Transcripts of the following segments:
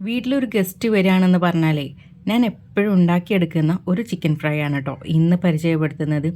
വീട്ടിലൊരു ഗസ്റ്റ് വരികയാണെന്ന് പറഞ്ഞാലേ ഞാൻ എപ്പോഴും ഉണ്ടാക്കിയെടുക്കുന്ന ഒരു ചിക്കൻ ഫ്രൈ ആണ് കേട്ടോ ഇന്ന് പരിചയപ്പെടുത്തുന്നത്.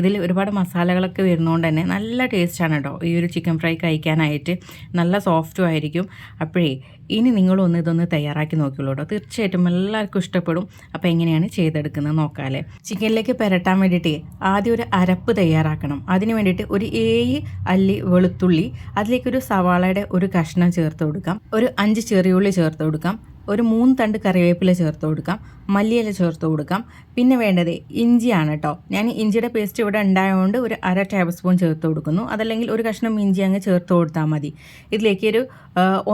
ഇതിൽ ഒരുപാട് മസാലകളൊക്കെ വരുന്നതുകൊണ്ട് തന്നെ നല്ല ടേസ്റ്റാണ് കേട്ടോ ഈ ഒരു ചിക്കൻ ഫ്രൈ കഴിക്കാനായിട്ട് നല്ല സോഫ്റ്റും ആയിരിക്കും. അപ്പോഴേ ഇനി നിങ്ങളൊന്ന് ഇതൊന്ന് തയ്യാറാക്കി നോക്കിയുള്ളൂ കേട്ടോ തീർച്ചയായിട്ടും എല്ലാവർക്കും ഇഷ്ടപ്പെടും. അപ്പോൾ എങ്ങനെയാണ് ചെയ്തെടുക്കുന്നത് നോക്കാമല്ലേ ചിക്കനിലേക്ക് പുരട്ടാൻ വേണ്ടിയിട്ട് ആദ്യം ഒരു അരപ്പ് തയ്യാറാക്കണം. അതിന് വേണ്ടിയിട്ട് ഒരു ഏഴ് അല്ലി വെളുത്തുള്ളി അതിലേക്കൊരു സവാളയുടെ ഒരു കഷ്ണം ചേർത്ത് കൊടുക്കാം. ഒരു അഞ്ച് ചെറിയുള്ളി ചേർത്ത് കൊടുക്കാം. ഒരു മൂന്ന് തണ്ട് കറിവേപ്പില ചേർത്ത് കൊടുക്കാം. മല്ലിയില ചേർത്ത് കൊടുക്കാം. പിന്നെ വേണ്ടത് ഇഞ്ചിയാണ് കേട്ടോ ഞാൻ ഇഞ്ചിയുടെ പേസ്റ്റ് ഇവിടെ ഉണ്ടായതുകൊണ്ട് ഒരു അര ടേബിൾ സ്പൂൺ ചേർത്ത് കൊടുക്കുന്നു. അതല്ലെങ്കിൽ ഒരു കഷ്ണം ഇഞ്ചി അങ്ങ് ചേർത്ത് കൊടുത്താൽ മതി. ഇതിലേക്ക് ഒരു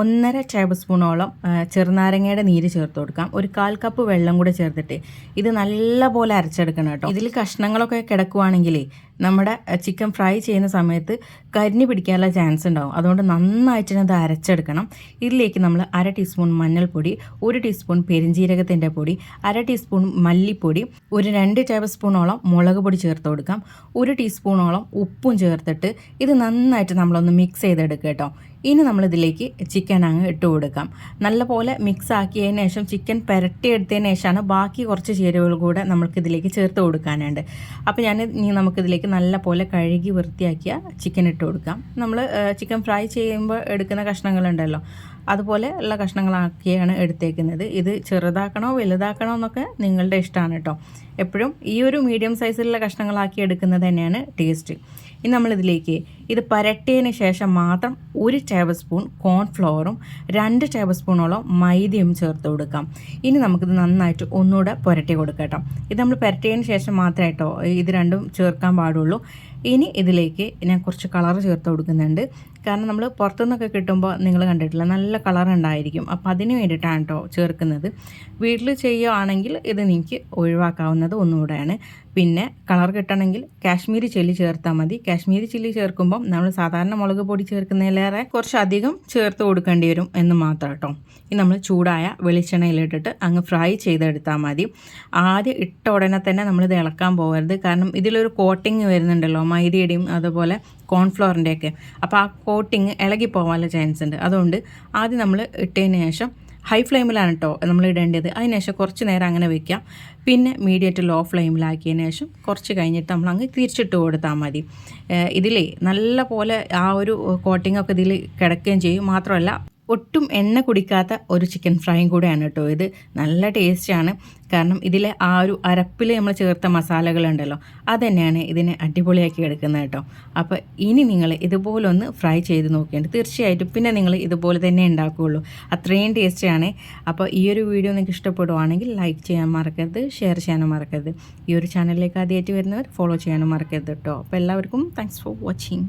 ഒന്നര ടേബിൾ സ്പൂണോളം ചെറുനാരങ്ങയുടെ നീര് ചേർത്ത് കൊടുക്കാം. ഒരു കാൽ കപ്പ് വെള്ളം കൂടെ ചേർത്തിട്ട് ഇത് നല്ലപോലെ അരച്ചെടുക്കണം കേട്ടോ ഇതിൽ കഷ്ണങ്ങളൊക്കെ കിടക്കുവാണെങ്കിലേ നമ്മുടെ ചിക്കൻ ഫ്രൈ ചെയ്യുന്ന സമയത്ത് കരിഞ്ഞു പിടിക്കാനുള്ള ചാൻസ് ഉണ്ടാവും. അതുകൊണ്ട് നന്നായിട്ട് അത് അരച്ചെടുക്കണം. ഇതിലേക്ക് നമ്മൾ അര ടീസ്പൂൺ മഞ്ഞൾപ്പൊടി ഒരു ടീസ്പൂൺ പെരിഞ്ജീരകത്തിന്റെ പൊടി അര ടീസ്പൂൺ മല്ലിപ്പൊടി ഒരു രണ്ട് ടേബിൾ സ്പൂണോളം മുളക് പൊടി ചേർത്ത് കൊടുക്കാം. ഒരു ടീസ്പൂണോളം ഉപ്പും ചേർത്തിട്ട് ഇത് നന്നായിട്ട് നമ്മളൊന്ന് മിക്സ് ചെയ്തെടുക്കുക കേട്ടോ. ഇനി നമ്മളിതിലേക്ക് ചിക്കൻ അങ്ങ് ഇട്ട് കൊടുക്കാം. നല്ലപോലെ മിക്സ് ആക്കിയതിന് ശേഷം ചിക്കൻ പുരട്ടിയെടുത്തതിന് ശേഷമാണ് ബാക്കി കുറച്ച് ചേരുവകൾ കൂടെ നമുക്കിതിലേക്ക് ചേർത്ത് കൊടുക്കാനുണ്ട്. അപ്പോൾ ഞാൻ ഇനി നമുക്കിതിലേക്ക് നല്ലപോലെ കഴുകി വൃത്തിയാക്കിയ ചിക്കൻ ഇട്ട് കൊടുക്കാം. നമ്മൾ ചിക്കൻ ഫ്രൈ ചെയ്യുമ്പോൾ എടുക്കുന്ന കഷ്ണങ്ങളുണ്ടല്ലോ. അതുപോലെ ഉള്ള കഷ്ണങ്ങളാക്കിയാണ് എടുത്തേക്കുന്നത്. ഇത് ചെറുതാക്കണോ വലുതാക്കണോ എന്നൊക്കെ നിങ്ങളുടെ ഇഷ്ടമാണ് കേട്ടോ എപ്പോഴും ഈ ഒരു മീഡിയം സൈസിലുള്ള കഷ്ണങ്ങളാക്കി എടുക്കുന്നത് തന്നെയാണ് ടേസ്റ്റ് ഇനി നമ്മളിതിലേക്ക് ഇത് പരട്ടിയതിന് ശേഷം മാത്രം ഒരു ടേബിൾ സ്പൂൺ കോൺഫ്ലവറും രണ്ട് ടേബിൾ സ്പൂണോളം മൈദയും ചേർത്ത് കൊടുക്കാം. ഇനി നമുക്കിത് നന്നായിട്ട് ഒന്നുകൂടെ പുരട്ടി കൊടുക്കാം കേട്ടോ ഇത് നമ്മൾ പുരട്ടിയതിന് ശേഷം മാത്രമേ കേട്ടോ ഇത് രണ്ടും ചേർക്കാൻ പാടുള്ളൂ. ഇനി ഇതിലേക്ക് ഞാൻ കുറച്ച് കളർ ചേർത്ത് കൊടുക്കുന്നുണ്ട്. കാരണം നമ്മൾ പുറത്തുനിന്നൊക്കെ കിട്ടുമ്പോൾ നിങ്ങൾ കണ്ടിട്ടില്ല നല്ല കളർ ഉണ്ടായിരിക്കും. അപ്പോൾ അതിന് വേണ്ടിയിട്ടാണ് കേട്ടോ ചേർക്കുന്നത്. വീട്ടിൽ ചെയ്യുകയാണെങ്കിൽ ഇത് നിങ്ങൾക്ക് ഒഴിവാക്കാവുന്നത് ഒന്നുകൂടെയാണ്. പിന്നെ കളർ കിട്ടണമെങ്കിൽ കാശ്മീരി ചില്ലി ചേർത്താൽ മതി. കാശ്മീരി ചില്ലി ചേർക്കുമ്പോൾ നമ്മൾ സാധാരണ മുളക് പൊടി ചേർക്കുന്നതിലേറെ കുറച്ചധികം ചേർത്ത് കൊടുക്കേണ്ടി വരും എന്ന് മാത്രം കേട്ടോ ഇനി നമ്മൾ ചൂടായ വെളിച്ചെണ്ണയിലിട്ടിട്ട് അങ്ങ് ഫ്രൈ ചെയ്തെടുത്താൽ മതി. ആദ്യം ഇട്ട ഉടനെ തന്നെ നമ്മളിത് ഇളക്കാൻ പോകരുത്. കാരണം ഇതിലൊരു കോട്ടിങ് വരുന്നുണ്ടല്ലോ മൈദയുടെയും അതുപോലെ കോൺഫ്ലോറിന്റെയൊക്കെ അപ്പോൾ ആ കോട്ടിങ് ഇളകി പോകാനുള്ള ചാൻസ് ഉണ്ട്. അതുകൊണ്ട് ആദ്യം നമ്മൾ ഇട്ടതിന് ശേഷം ഹൈ ഫ്ലെയിമിലാണ് കേട്ടോ നമ്മൾ ഇടേണ്ടത്. അതിന് ശേഷം കുറച്ച് നേരം അങ്ങനെ വെക്കാം. പിന്നെ മീഡിയറ്റ് ലോ ഫ്ലെയിമിലാക്കിയതിന് ശേഷം കുറച്ച് കഴിഞ്ഞിട്ട് നമ്മൾ അങ്ങ് തിരിച്ചിട്ട് കൊടുത്താൽ മതി. ഇതിലേ നല്ല പോലെ ആ ഒരു കോട്ടിംഗ് ഒക്കെ ഇതിൽ കിടക്കുകയും ചെയ്യും. മാത്രമല്ല ഒട്ടും എണ്ണ കുടിക്കാത്ത ഒരു ചിക്കൻ ഫ്രൈയും കൂടെയാണ് കേട്ടോ ഇത്. നല്ല ടേസ്റ്റാണ് കാരണം ഇതിലെ ആ ഒരു അരപ്പിൽ നമ്മൾ ചേർത്ത മസാലകളുണ്ടല്ലോ അത് തന്നെയാണ് ഇതിനെ അടിപൊളിയാക്കി എടുക്കുന്നത് കേട്ടോ. അപ്പോൾ ഇനി നിങ്ങൾ ഇതുപോലൊന്ന് ഫ്രൈ ചെയ്ത് നോക്കിയിട്ട് തീർച്ചയായിട്ടും പിന്നെ നിങ്ങൾ ഇതുപോലെ തന്നെ ഉണ്ടാക്കുകയുള്ളൂ അത്രയും ടേസ്റ്റിയാണ് അപ്പോൾ ഈ ഒരു വീഡിയോ നിങ്ങൾക്ക് ഇഷ്ടപ്പെടുവാണെങ്കിൽ ലൈക്ക് ചെയ്യാൻ മറക്കരുത് ഷെയർ ചെയ്യാനും മറക്കരുത്. ഈ ഒരു ചാനലിലേക്ക് ആദ്യമായിട്ട് വരുന്നവർ ഫോളോ ചെയ്യാനും മറക്കരുത് കേട്ടോ. അപ്പോൾ എല്ലാവർക്കും താങ്ക്സ് ഫോർ വാച്ചിങ്